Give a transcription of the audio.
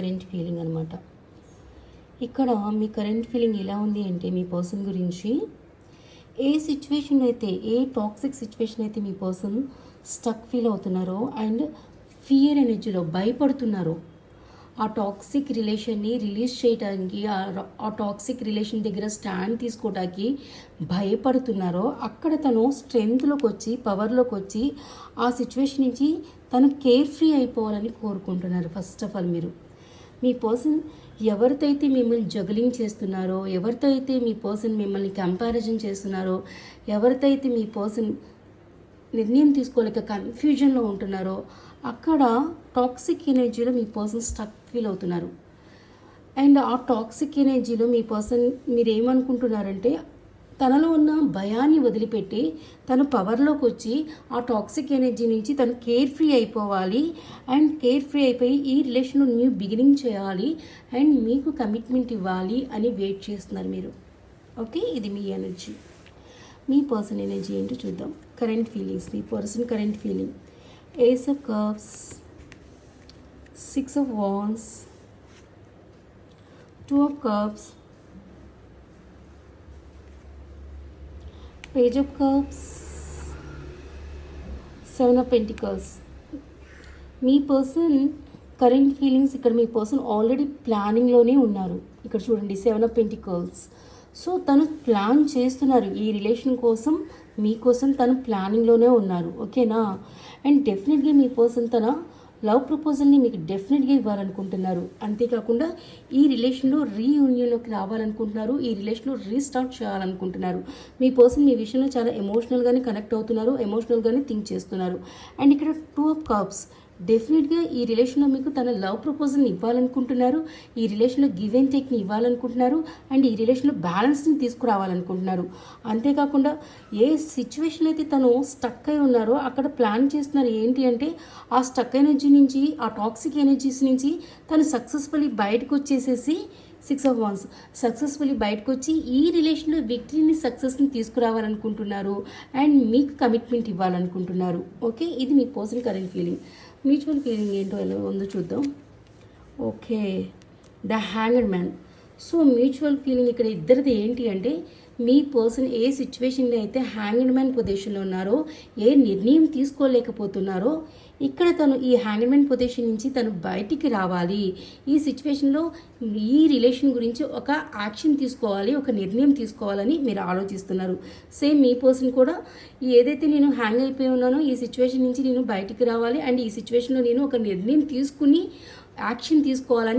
Current feeling అనమాట ఇక్కడ మీ current feeling ఎలా ఉంది అంటే మీ పర్సన్ గురించి ఏ సిచ్యువేషన్ అయితే ఏ టాక్సిక్ సిచ్యువేషన్ అయితే మీ పర్సన్ స్టక్ ఫీల్ అవుతున్నారో అండ్ ఫియర్ ఎనర్జీలో భయపడుతున్నారో ఆ టాక్సిక్ రిలేషన్ని రిలీజ్ చేయడానికి ఆ- టాక్సిక్ రిలేషన్ దగ్గర స్టాండ్ తీసుకోవడానికి భయపడుతున్నారో అక్కడ తను స్ట్రెంగ్త్లోకి వచ్చి పవర్లోకి వచ్చి ఆ సిచ్యువేషన్ నుంచి తను కేర్ ఫ్రీ అయిపోవాలని కోరుకుంటున్నారు ఫస్ట్ ఆఫ్ ఆల్ మీరు. మీ పర్సన్ ఎవరితో అయితే మిమ్మల్ని జగలింగ్ చేస్తున్నారో ఎవరితో అయితే మీ పర్సన్ మిమ్మల్ని కంపారిజన్ చేస్తున్నారో ఎవరితో అయితే మీ పర్సన్ నిర్ణయం తీసుకోలేక కన్ఫ్యూజన్లో ఉంటున్నారో అక్కడ టాక్సిక్ ఎనర్జీలో మీ పర్సన్ స్టక్ ఫీల్ అవుతున్నారు. అండ్ ఆ టాక్సిక్ ఎనర్జీలో మీ పర్సన్ మీరు ఏమనుకుంటున్నారంటే తనలో ఉన్న భయాన్ని వదిలిపెట్టి తను పవర్లోకి వచ్చి ఆ టాక్సిక్ ఎనర్జీ నుంచి తను కేర్ ఫ్రీ అయిపోవాలి. అండ్ కేర్ ఫ్రీ అయిపోయి ఈ రిలేషన్ న్యూ బిగినింగ్ చేయాలి. అండ్ మీకు కమిట్మెంట్ ఇవ్వాలి అని వెయిట్ చేస్తున్నారు మీరు. ఓకే ఇది మీ ఎనర్జీ మీ పర్సన్ ఎనర్జీ ఏంటో చూద్దాం. Current feelings me person current feeling ace of cups six of wands two of cups page of cups seven of pentacles me person current feelings ఇక్కడ మీ పర్సన్ ఆల్రెడీ ప్లానింగ్లోనే ఉన్నారు. ఇక్కడ చూడండి సెవెన్ ఆఫ్ పెంటికల్స్ సో తను plan చేస్తున్నారు. ఈ relation కోసం మీకోసం తను ప్లానింగ్లోనే ఉన్నారు. ఓకేనా అండ్ డెఫినెట్గా మీ పర్సన్ తన లవ్ ప్రపోజల్ని మీకు డెఫినెట్గా ఇవ్వాలనుకుంటున్నారు. అంతేకాకుండా ఈ రిలేషన్లో రీయూనియన్లోకి రావాలనుకుంటున్నారు. ఈ రిలేషన్లో రీస్టార్ట్ చేయాలనుకుంటున్నారు. మీ పర్సన్ మీ విషయంలో చాలా ఎమోషనల్గానే కనెక్ట్ అవుతున్నారు ఎమోషనల్గానే థింక్ చేస్తున్నారు. అండ్ ఇక్కడ టూ ఆఫ్ కప్స్. డెఫినెట్గా ఈ రిలేషన్లో మీకు తన లవ్ ప్రపోజల్ని ఇవ్వాలనుకుంటున్నారు. ఈ రిలేషన్లో గివ్ అండ్ టేక్ని ఇవ్వాలనుకుంటున్నారు. అండ్ ఈ రిలేషన్లో బ్యాలెన్స్ని తీసుకురావాలనుకుంటున్నారు. అంతేకాకుండా ఏ సిచ్యువేషన్ అయితే తను స్టక్ అయి ఉన్నారో అక్కడ ప్లాన్ చేస్తున్నారు ఏంటి అంటే ఆ స్టక్ ఎనర్జీ నుంచి ఆ టాక్సిక్ ఎనర్జీస్ నుంచి తను సక్సెస్ఫుల్లీ బయటకు వచ్చేసేసి సిక్స్ ఆఫ్ వన్స్. సక్సెస్ఫుల్లీ బయటకు వచ్చి ఈ రిలేషన్లో విక్టరీని సక్సెస్ని తీసుకురావాలనుకుంటున్నారు అండ్ మీకు కమిట్మెంట్ ఇవ్వాలనుకుంటున్నారు. ఓకే? ఇది మీ person current feeling. Mutual feeling ఏంటో ఎలా ఉందో చూద్దాం. Okay. The hanger man. So mutual feeling ఇక్కడ ఇద్దరిది ఏంటి అంటే మీ పర్సన్ ఏ సిచ్యువేషన్లో అయితే హ్యాంగడ్ మ్యాన్ పొజిషన్లో ఉన్నారో ఏ నిర్ణయం తీసుకోలేకపోతున్నారో ఇక్కడ తను ఈ హ్యాంగడ్ మ్యాన్ పొజిషన్ నుంచి తను బయటికి రావాలి. ఈ సిచ్యువేషన్లో ఈ రిలేషన్ గురించి ఒక యాక్షన్ తీసుకోవాలి ఒక నిర్ణయం తీసుకోవాలని మీరు ఆలోచిస్తున్నారు. సేమ్ మీ పర్సన్ కూడా ఏదైతే నేను హ్యాంగ్ అయిపోయి ఉన్నానో ఈ సిచ్యువేషన్ నుంచి నేను బయటికి రావాలి అండ్ ఈ సిచ్యువేషన్లో నేను ఒక నిర్ణయం తీసుకుని యాక్షన్ తీసుకోవాలని